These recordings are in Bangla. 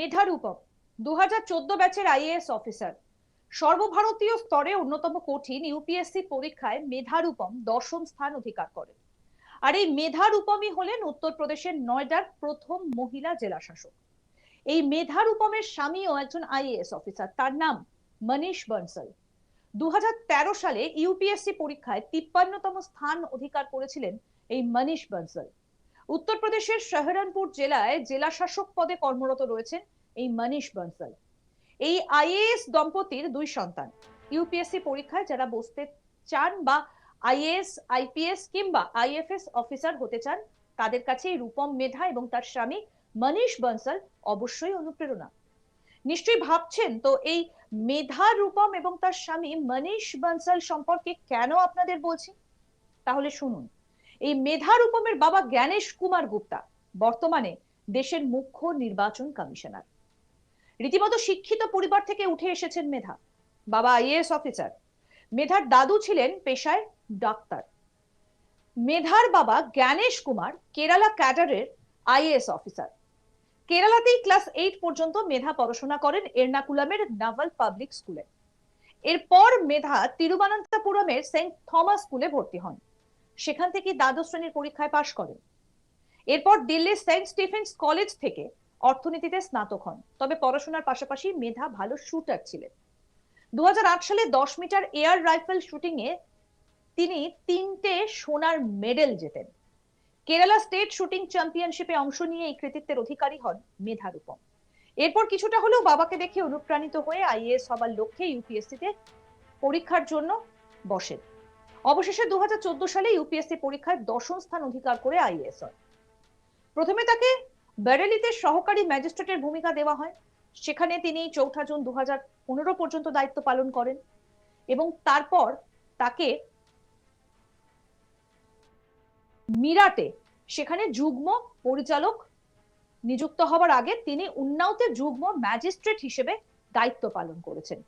মেধারূপম দু হাজার চোদ্দ ব্যাচের আইএএস অফিসার। সর্বভারতীয় স্তরে অন্যতম কঠিন ইউপিএসসি পরীক্ষায় মেধারূপম দশম স্থান অধিকার করেন আর এই মেধারূপমই হলেন উত্তরপ্রদেশের নয়ডার প্রথম মহিলা জেলা শাসক এই মেধারূপমের স্বামীও একজন আইএএস অফিসার, তার নাম মনীষ বনসল। দু হাজার তেরো সালে ইউপিএসসি পরীক্ষায় তিপ্পান্নতম স্থান অধিকার করেছিলেন এই মনীষ বনসল। উত্তরপ্রদেশের শাহরানপুর জেলায় জেলা শাসক পদে কর্মরত রয়েছেন এই মনীষ বনসল। এই আইএএস দম্পতির দুই সন্তান। ইউপিএসসি পরীক্ষায় যারা বসতে চান বা আইএএস, আইপিএস কিংবা আইএফএস অফিসার হতে চান, তাদের কাছে রূপম মেধা এবং তার স্বামী মনীষ বনসল অবশ্যই অনুপ্রেরণা। নিশ্চয়ই ভাবছেন, তো এই মেধা, রূপম এবং তার স্বামী মনীষ বনসল সম্পর্কে কেন আপনাদের বলছি? তাহলে শুনুন। এই মেধা রূপমের বাবা জ্ঞানেশ কুমার গুপ্তা, বর্তমানে দেশের মুখ্য নির্বাচন কমিশনার। রীতিমতো শিক্ষিত পরিবার থেকে উঠে এসেছেন মেধা। বাবা আইএএস অফিসার। মেধার দাদু ছিলেন পেশায় ডাক্তার। মেধার বাবা জ্ঞানেশ কুমার কেরালা ক্যাডারের আইএএস অফিসার। কেরালাতেই ক্লাস এইট পর্যন্ত মেধা পড়াশোনা করেন এর্নাকুলামের নাভাল পাবলিক স্কুলে। এরপর মেধা তিরুবনন্তপুরমের সেন্ট থমাস স্কুলে ভর্তি হন। সেখান থেকে দ্বাদশ শ্রেণির পরীক্ষায় পাশ করেন। এরপর দিল্লির সেন্ট স্টিফেন্স কলেজ থেকে অর্থনীতিতে স্নাতক হন। তবে পড়াশোনার পাশাপাশি মেধা ভালো শুটার ছিলেন। দু সালে দশ মিটার এয়ার রাইফেল শুটিং এ তিনি তিনটে সোনার মেডেল জেতেন। কেরালা স্টেট শুটিং চ্যাম্পিয়নশিপে অংশ নিয়ে এই কৃতিত্বের অধিকারী হন মেধা রূপম। এরপর কিছুটা হলেও বাবাকে দেখে অনুপ্রাণিত হয়ে আইএএস হবার লক্ষ্যে ইউপিএসসিতে পরীক্ষার জন্য বসেন। অবশেষে দু হাজার চোদ্দ সালে ইউপিএসসি পরীক্ষায় দশম স্থান অধিকার করে আইএএস হয়। প্রথমে তাকে বেরেলিতে সহকারী ম্যাজিস্ট্রেটের ভূমিকা দেওয়া হয়। সেখানে তিনি চৌঠা জুন দু পর্যন্ত দায়িত্ব পালন করেন এবং তারপর তাকে মিরাটে, সেখানে যুগ্ম পরিচালক নিযুক্ত হবার আগে তিনি উন্নাওতে যুগ্ম ম্যাজিস্ট্রেট হিসেবে দায়িত্ব পালন করেছেন।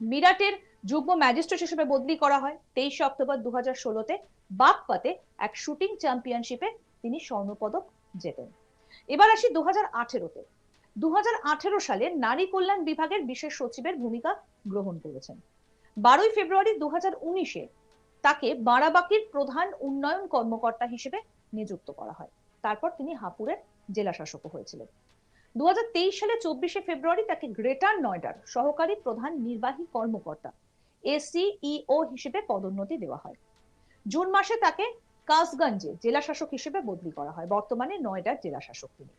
মিরাটের যুগ্ম ম্যাজিস্ট্রেট হিসেবে বদলি করা হয়। তেইশে অক্টোবর দু হাজার ষোলোতে বাগপাতে এক শুটিং চ্যাম্পিয়নশিপে তিনি স্বর্ণপদক জেতেন। এবার আসি দু হাজার আঠেরোতে দু সালে নারী কল্যাণ বিভাগের বিশেষ সচিবের ভূমিকা গ্রহণ করেছেন। বারোই ফেব্রুয়ারি দু হাজার উনিশে তাকে বারাবাকির প্রধান উন্নয়ন কর্মকর্তা হিসেবে নিযুক্ত করা হয়। তারপর তিনি হাপুরের জেলা শাসকও হয়েছিলেন। দু হাজার তেইশ সালে চব্বিশে ফেব্রুয়ারি তাকে গ্রেটার নয়ডার সহকারী প্রধান নির্বাহী কর্মকর্তা এসিইও হিসেবে পদোন্নতি দেওয়া হয়। জুন মাসে তাকে কাসগঞ্জে জেলা শাসক হিসেবে বদলি করা হয়। বর্তমানে নয়ডার জেলা শাসক তিনি।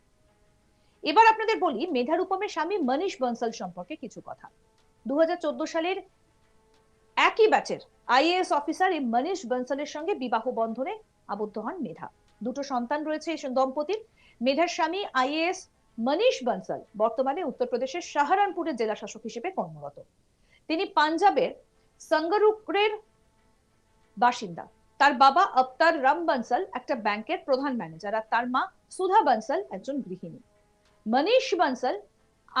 এবার আপনাদের বলি মেধারূপমের স্বামী মনীষ বনসল সম্পর্কে কিছু কথা। দু সালের একই ব্যাচের আইএএস অফিসার এই মনীষ বনসলের সঙ্গে বিবাহ বন্ধনে আবদ্ধ হন মেধা। দুটো সন্তান রয়েছে এই দম্পতির। মেধার স্বামী আইএএস মনীষ বনসল বর্তমানে উত্তরপ্রদেশের সাহারানপুরের জেলা শাসক হিসেবে কর্মরত। তিনি পাঞ্জাবের সঙ্গরুকরের বাসিন্দা। তার বাবা আফতার রাম বনসল একটা ব্যাংকের প্রধান ম্যানেজার, আর তার মা সুধা বনসল, একজন গৃহিণী। মনীষ বনসল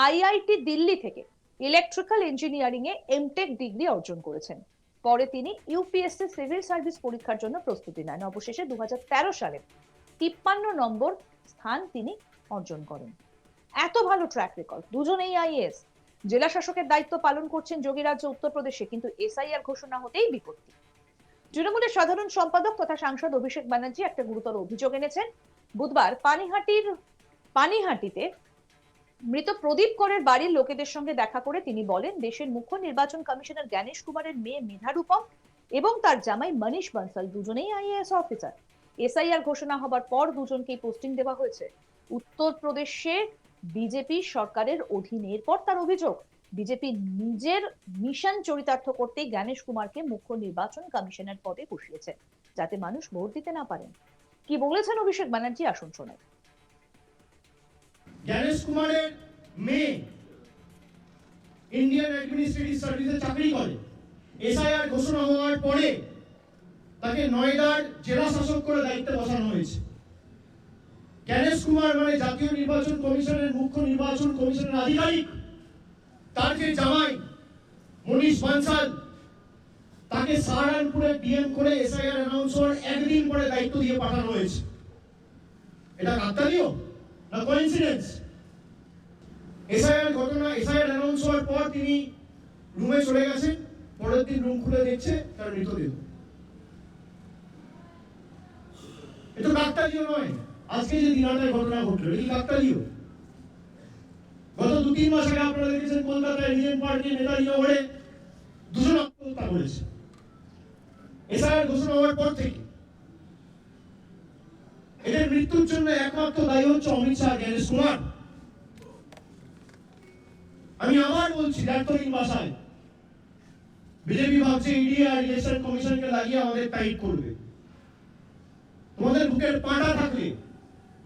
আইআইটি দিল্লি থেকে ইলেকট্রিক্যাল ইঞ্জিনিয়ারিং এ এমটেক ডিগ্রি অর্জন করেছেন। পরে তিনি ইউপিএসসি সিভিল সার্ভিস পরীক্ষার জন্য প্রস্তুতি নেন। অবশেষে দু হাজার তেরো সালে তিপ্পান্ন নম্বর স্থান তিনি অর্জন করেন। এত ভালো ট্র্যাক রেকর্ড দুজনেই আইএস জেলা শাসকের দায়িত্ব পালন করছেন যোগীরাজ্য উত্তরপ্রদেশে, কিন্তু এসআইআর ঘোষণা হতেই বিপত্তি। তৃণমূলের সাধারণ সম্পাদক তথা সাংসদ অভিষেক ব্যানার্জি একটা গুরুতর অভিযোগ এনেছেন। বুধবার পানিহাটির, পানিহাটিতে মৃত প্রদীপ করের বাড়ির লোকেদের সঙ্গে দেখা করে তিনি বলেন, দেশের মুখ্য নির্বাচন কমিশনার জ্ঞানেশ কুমারের মেয়ে মেধা রূপম এবং তার জামাই মনীষ বানসাল দুজনেই আইএএস অফিসার এসআইআর ঘোষণা হবার পর দুজনকেই পোস্টিং দেওয়া হয়েছে। উত্তরপ্রদেশে বিজেপি সরকারের অধীনে। এরপর তার অভিযোগ, বিজেপি নিজের মিশন চরিতার্থ করতে জ্ঞানেশ কুমারকে মুখ্য নির্বাচন কমিশনার পদে বসিয়েছে, যাতে মানুষ ভোট দিতে না পারেন। কি বলেছেন অভিষেক ব্যানার্জি? আসুন শোনাই জ্ঞানেশ কুমারের মেয়ে ইন্ডিয়ান অ্যাডমিনিস্ট্রেটিভ সার্ভিসে চাকরি করে। এসআইআর ঘোষণা হওয়ার পরে তাকে নয়ডার জেলা শাসক করে দায়িত্বে বসানো হয়েছে। জ্ঞানেশ কুমার মানে জাতীয় নির্বাচন কমিশনের মুখ্য নির্বাচন কমিশনের আধিকারিক, তার যে জামাই মনীষ বানসাল, তাকে সাহারানপুরে ডিএম করে এসআইআর অ্যানাউন্স হওয়ার একদিন পরে দায়িত্ব দিয়ে পাঠানো হয়েছে। এটা কাকতালীয় না কোইন্সিডেন্স এসআইআর ঘটনা এসআইআর অ্যানাউন্স হওয়ার পর তিনি রুমে চলে গেছেন, পরের দিন রুম খুলে দেখছে, তার মৃতদেহ। এটা কাকতালীয় নয়। আজকে যে দিনাটায় ঘটনা ঘটলো, এটা কাকতালীয়। গত দু তিন মাস আগে আপনারা দেখেছেন, কলকাতায় রিজেন্ট পার্টির নেতাজি নগরে দুজন আত্মহত্যা করেছে। এসআইআর ঘোষণা হওয়ার পর থেকে। এদের মৃত্যুর জন্য একমাত্র দায়ী হচ্ছে অমিত শাহ, জ্ঞানেশ কুমার। আমি আবার বলছি, ডাক্তারিন ভাষায় বিজেপি ভাবছে ইডি আর ইলেকশন কমিশনকে লাগিয়ে আমাদের টাইট করবে। তোমাদের বুকের পাটা থাকলে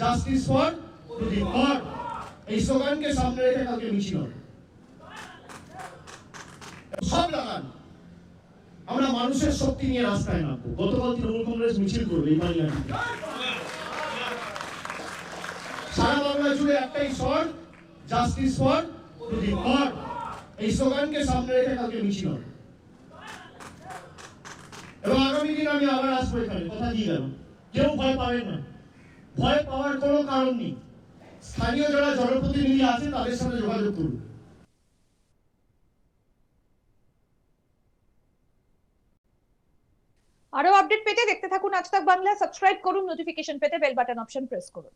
জাস্টিস ফর প্রদীপ কর এই স্লোগানকে সামনে রেখে কালকে মিছিল হবে। সব লাগান। আমরা মানুষের শক্তি নিয়ে রাস্তায় নামবো। গতকাল তৃণমূল কংগ্রেস মিছিল করবে এই বানিয়াটিতে সারা বাংলা জুড়ে একটাই স্বর জাস্টিস ফর প্রদীপ কর এই স্লোগানকে সামনে রেখে কালকে মিছিল হবে। এবং আগামী দিন আমি আবার আসব এখানে। কথা দিয়ে গেলাম। কেউ ভয় পাবেন না। ভয় পাওয়ার কোনো কারণ নেই। স্থানীয় যারা জনপ্রতিনিধি আছে, তাদের সাথে যোগাযোগ করুন। আরও আপডেট পেতে দেখতে থাকুন আজ তাক বাংলা। সাবস্ক্রাইব করুন নোটিফিকেশন পেতে বেল বাটন অপশন প্রেস করুন।